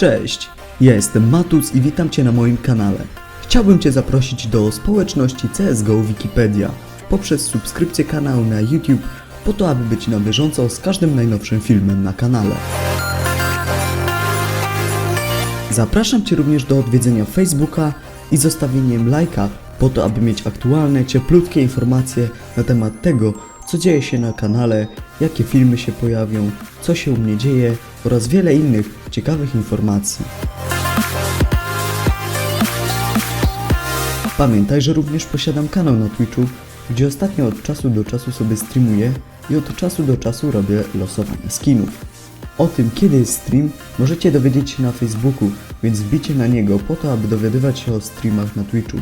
Cześć, ja jestem Matus i witam Cię na moim kanale. Chciałbym Cię zaprosić do społeczności CSGO Wikipedia poprzez subskrypcję kanału na YouTube po to, aby być na bieżąco z każdym najnowszym filmem na kanale. Zapraszam Cię również do odwiedzenia Facebooka i zostawieniem lajka po to, aby mieć aktualne, cieplutkie informacje na temat tego, co dzieje się na kanale, jakie filmy się pojawią, co się u mnie dzieje oraz wiele innych ciekawych informacji. Pamiętaj, że również posiadam kanał na Twitchu, gdzie ostatnio od czasu do czasu sobie streamuję i od czasu do czasu robię losowanie skinów. O tym, kiedy jest stream, możecie dowiedzieć się na Facebooku, więc wbicie na niego po to, aby dowiadywać się o streamach na Twitchu.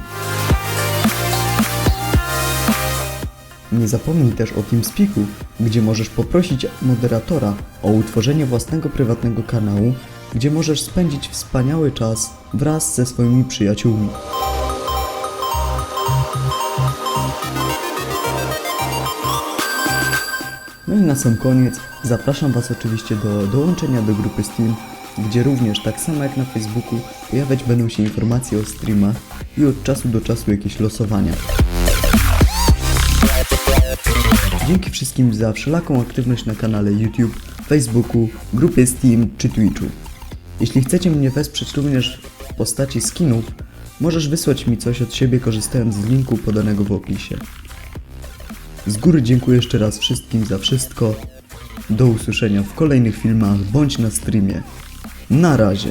Nie zapomnij też o TeamSpeaku, gdzie możesz poprosić moderatora o utworzenie własnego prywatnego kanału, gdzie możesz spędzić wspaniały czas wraz ze swoimi przyjaciółmi. No i na sam koniec zapraszam Was oczywiście do dołączenia do grupy Steam, gdzie również tak samo jak na Facebooku pojawiać będą się informacje o streamach i od czasu do czasu jakieś losowania. Dzięki wszystkim za wszelaką aktywność na kanale YouTube, Facebooku, grupie Steam czy Twitchu. Jeśli chcecie mnie wesprzeć również w postaci skinów, możesz wysłać mi coś od siebie korzystając z linku podanego w opisie. Z góry dziękuję jeszcze raz wszystkim za wszystko. Do usłyszenia w kolejnych filmach bądź na streamie. Na razie.